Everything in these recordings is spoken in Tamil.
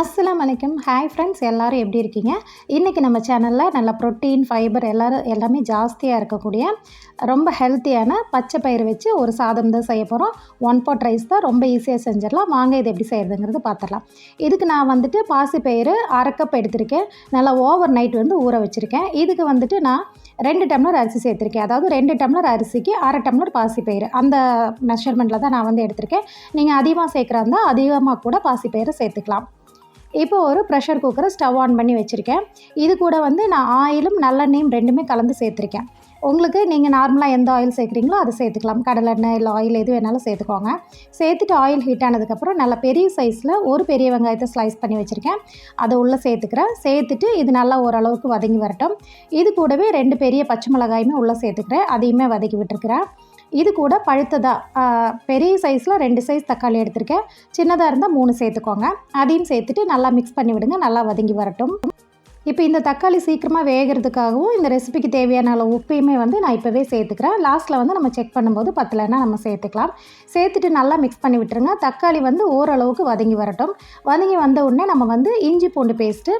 அஸ்லாம் வலைக்கம் ஹாய் ஃப்ரெண்ட்ஸ் எல்லோரும் எப்படி இருக்கீங்க? இன்றைக்கி நம்ம சேனலில் நல்ல ப்ரோட்டீன் ஃபைபர் எல்லோரும் எல்லாமே ஜாஸ்தியாக இருக்கக்கூடிய ரொம்ப ஹெல்த்தியான பச்சை பயிர் வச்சு ஒரு சாதம் தான் செய்ய போகிறோம் ஒன் பாட் ரைஸ் தான் ரொம்ப ஈஸியாக செஞ்சிடலாம். வாங்க இது எப்படி செய்கிறதுங்கிறது பார்த்துடலாம் இதுக்கு நான் வந்துட்டு பாசி பயிர் அரை கப் எடுத்திருக்கேன். நல்லா ஓவர் நைட் வந்து ஊற வச்சுருக்கேன். இதுக்கு வந்துட்டு நான் ரெண்டு டம்ளர் அரிசி சேர்த்துருக்கேன். அதாவது ரெண்டு டம்ளர் அரிசிக்கு அரை டம்ளர் பாசிப்பயிறு அந்த மெஷர்மெண்ட்டில் தான் நான் வந்து எடுத்திருக்கேன். நீங்கள் அதிகமாக சேர்க்குறா இருந்தால் அதிகமாக கூட பாசிப்பயிறு சேர்த்துக்கலாம். இப்போ ஒரு ப்ரெஷர் குக்கரை ஸ்டவ் ஆன் பண்ணி வச்சுருக்கேன். இது கூட வந்து நான் ஆயிலும் நல்லெண்ணெயும் ரெண்டுமே கலந்து சேர்த்துருக்கேன். உங்களுக்கு நீங்கள் நார்மலாக எந்த ஆயில் சேர்க்குறீங்களோ அதை சேர்த்துக்கலாம். கடலெண்ணெய் இல்லை ஆயில் எது வேணாலும் சேர்த்துக்கோங்க. சேர்த்துட்டு ஆயில் ஹீட் ஆனதுக்கப்புறம் நல்ல பெரிய சைஸில் ஒரு பெரிய வெங்காயத்தை ஸ்லைஸ் பண்ணி வச்சுருக்கேன். அதை உள்ளே சேர்த்துக்கிறேன். சேர்த்துட்டு இது நல்லா ஓரளவுக்கு வதங்கி வரட்டும். இது கூடவே ரெண்டு பெரிய பச்சை மிளகாயுமே உள்ளே சேர்த்துக்கிறேன். அதையுமே வதக்கி விட்டுருக்குறேன். இது கூட பழுத்ததாக பெரிய சைஸில் ரெண்டு சைஸ் தக்காளி எடுத்திருக்கேன். சின்னதாக இருந்தால் மூணு சேர்த்துக்கோங்க. அதையும் சேர்த்துட்டு நல்லா மிக்ஸ் பண்ணி விடுங்க நல்லா வதங்கி வரட்டும். இப்போ இந்த தக்காளி சீக்கிரமாக வேகிறதுக்காகவும் இந்த ரெசிபிக்கு தேவையான அளவு உப்பையுமே வந்து நான் இப்போவே சேர்த்துக்கிறேன். லாஸ்ட்டில் வந்து நம்ம செக் பண்ணும்போது பத்தலைன்னா நம்ம சேர்த்துக்கலாம். சேர்த்துட்டு நல்லா மிக்ஸ் பண்ணி விட்டுருங்க. தக்காளி வந்து ஓரளவுக்கு வதங்கி வரட்டும். வதங்கி வந்த உடனே நம்ம வந்து இஞ்சி பூண்டு பேஸ்ட்டு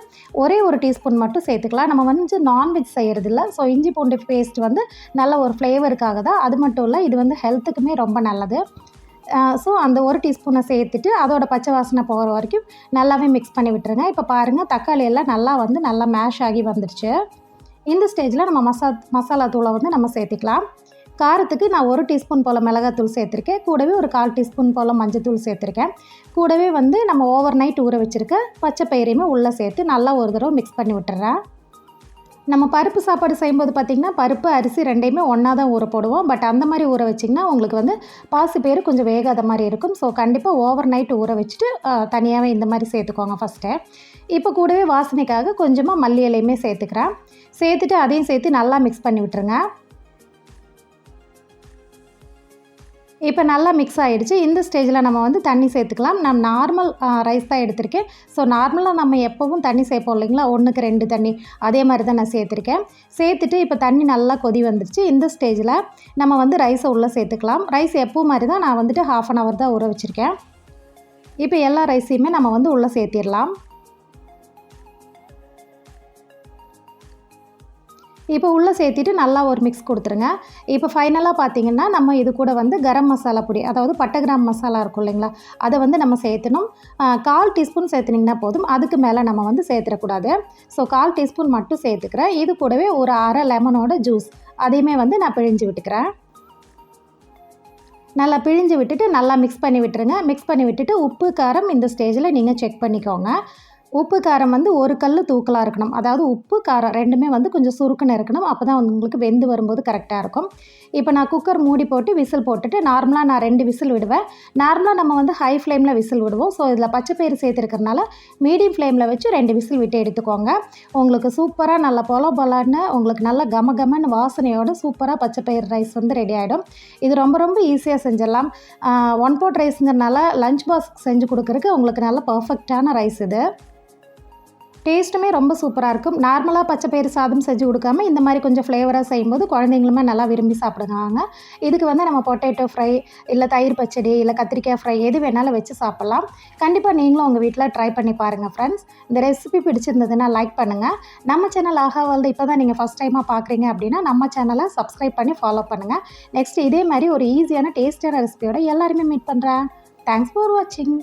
ஒரே ஒரு டீஸ்பூன் மட்டும் சேர்த்துக்கலாம். நம்ம வந்து நான்வெஜ் செய்கிறதில்ல ஸோ இஞ்சி பூண்டு பேஸ்ட் வந்து நல்ல ஒரு ஃப்ளேவருக்காக தான். அது மட்டும் இல்லை இது வந்து ஹெல்த்துக்குமே ரொம்ப நல்லது. ஸோ அந்த ஒரு டீஸ்பூனை சேர்த்துட்டு அதோட பச்சை வாசனை போகிற வரைக்கும் நல்லாவே மிக்ஸ் பண்ணி விட்டுருங்க. இப்போ பாருங்கள் தக்காளி எல்லாம் நல்லா வந்து நல்லா மேஷ் ஆகி வந்துடுச்சு. இந்த ஸ்டேஜில் நம்ம மசா மசாலா தூளை வந்து நம்ம சேர்த்துக்கலாம். காரத்துக்கு நான் ஒரு டீஸ்பூன் போல் மிளகாத்தூள் சேர்த்துருக்கேன். கூடவே ஒரு கால் டீஸ்பூன் போல் மஞ்சத்தூள் சேர்த்துருக்கேன். கூடவே வந்து நம்ம ஓவர் நைட் ஊற வச்சுருக்க பச்சை பயிரையுமே உள்ளே சேர்த்து நல்லா ஒரு தடவை மிக்ஸ் பண்ணி விட்டுறேன். நம்ம பருப்பு சாப்பாடு செய்யும்போது பார்த்திங்கன்னா பருப்பு அரிசி ரெண்டையுமே ஒன்றா தான் ஊற போடுவோம். பட் அந்த மாதிரி ஊற வச்சிங்கன்னா உங்களுக்கு வந்து பாசி பேர் கொஞ்சம் வேகாத மாதிரி இருக்கும். ஸோ கண்டிப்பாக ஓவர் நைட்டு ஊற வச்சுட்டு தனியாகவே இந்த மாதிரி சேர்த்துக்கோங்க ஃபஸ்ட்டு இப்போ கூடவே வாசனைக்காக கொஞ்சமாக மல்லி இலையுமே சேர்த்துக்கிறேன். சேர்த்துட்டு அதையும் சேர்த்து நல்லா மிக்ஸ் பண்ணி விட்டுருங்க. இப்போ நல்லா மிக்ஸ் ஆகிடுச்சு இந்த ஸ்டேஜில் நம்ம வந்து தண்ணி சேர்த்துக்கலாம். நான் நார்மல் ரைஸ் தான் எடுத்திருக்கேன். ஸோ நார்மலாக நம்ம எப்போவும் தண்ணி சேர்ப்போம் இல்லைங்களா? ஒன்றுக்கு ரெண்டு தண்ணி. அதே மாதிரி தான் நான் சேர்த்துருக்கேன். சேர்த்துட்டு இப்போ தண்ணி நல்லா கொதி வந்துருச்சு. இந்த ஸ்டேஜில் நம்ம வந்து ரைஸை உள்ளே சேர்த்துக்கலாம். ரைஸ் எப்போ மாதிரி தான் நான் வந்துட்டு ஹாஃப் அன் ஹவர் தான் ஊற வச்சுருக்கேன். இப்போ எல்லா ரைஸையுமே நம்ம வந்து உள்ளே சேர்த்திடலாம். இப்போ உள்ளே சேர்த்திட்டு நல்லா ஒரு மிக்ஸ் கொடுத்துருங்க. இப்போ ஃபைனலாக பார்த்தீங்கன்னா நம்ம இது கூட வந்து கரம் மசாலா பொடி அதாவது பட்டை கிராம் மசாலா இருக்கும் இல்லைங்களா? அதை வந்து நம்ம சேர்த்தணும். கால் டீஸ்பூன் சேர்த்துனிங்கன்னா போதும். அதுக்கு மேலே நம்ம வந்து சேர்த்துடக்கூடாது. ஸோ கால் டீஸ்பூன் மட்டும் சேர்த்துக்கிறேன். இது கூடவே ஒரு அரை லெமனோட ஜூஸ் அதையுமே வந்து நான் பிழிஞ்சு விட்டுக்கிறேன். நல்லா பிழிஞ்சு விட்டுட்டு நல்லா மிக்ஸ் பண்ணி விட்டுருங்க. மிக்ஸ் பண்ணி விட்டுட்டு உப்பு காரம் இந்த ஸ்டேஜில் நீங்கள் செக் பண்ணிக்கோங்க. உப்பு காரம் வந்து ஒரு கல் தூக்கலாக இருக்கணும். அதாவது உப்பு காரம் ரெண்டுமே வந்து கொஞ்சம் சுருக்குன்னு இருக்கணும். அப்போ தான் வந்து உங்களுக்கு வெந்து வரும்போது கரெக்டாக இருக்கும். இப்போ நான் குக்கர் மூடி போட்டு விசில் போட்டுட்டு நார்மலாக நான் ரெண்டு விசில் விடுவேன். நார்மலாக நம்ம வந்து ஹை ஃப்ளேமில் விசில் விடுவோம். ஸோ இதில் பச்சை பயிறு சேர்த்துருக்கறனால மீடியம் ஃப்ளேமில் வச்சு ரெண்டு விசில் விட்டு எடுத்துக்கோங்க. உங்களுக்கு சூப்பராக நல்ல பொல பொலான்னு உங்களுக்கு நல்ல கம கமன்னு வாசனையோட சூப்பராக பச்சை பயிர் ரைஸ் வந்து ரெடி ஆகிடும் இது ரொம்ப ரொம்ப ஈஸியாக செஞ்சிடலாம். ஒன் போட் ரைஸுங்கிறனால லஞ்ச் பாக்ஸ் செஞ்சு கொடுக்குறதுக்கு உங்களுக்கு நல்ல பர்ஃபெக்டான ரைஸ் இது. டேஸ்ட்டுமே ரொம்ப சூப்பராக இருக்கும். நார்மலாக பச்சை பயிறு சாதம் செஞ்சு கொடுக்காம இந்த மாதிரி கொஞ்சம் ஃப்ளேவராக செய்யும்போது குழந்தைங்களுமே நல்லா விரும்பி சாப்பிடுவாங்க. இதுக்கு வந்து நம்ம பொட்டேட்டோ ஃப்ரை இல்லை தயிர் பச்சடி இல்லை கத்திரிக்காய் ஃப்ரை எது வேணாலும் வச்சு சாப்பிட்லாம். கண்டிப்பாக நீங்களும் உங்கள் வீட்டில் ட்ரை பண்ணி பாருங்கள் ஃப்ரெண்ட்ஸ் இந்த ரெசிபி பிடிச்சிருந்ததுன்னா லைக் பண்ணுங்கள் நம்ம சேனல் ஆகா வேர்ல்டு இப்போ தான் நீங்கள் ஃபஸ்ட் டைமாக பார்க்குறீங்க அப்படின்னா நம்ம சேனலை சப்ஸ்கிரைப் பண்ணி ஃபாலோ பண்ணுங்கள் நெக்ஸ்ட் இதே மாதிரி ஒரு ஈஸியான டேஸ்டியான ரெசிபியோட எல்லாருமே மீட் பண்ணுறேன் தேங்க்ஸ் ஃபார் வாட்சிங்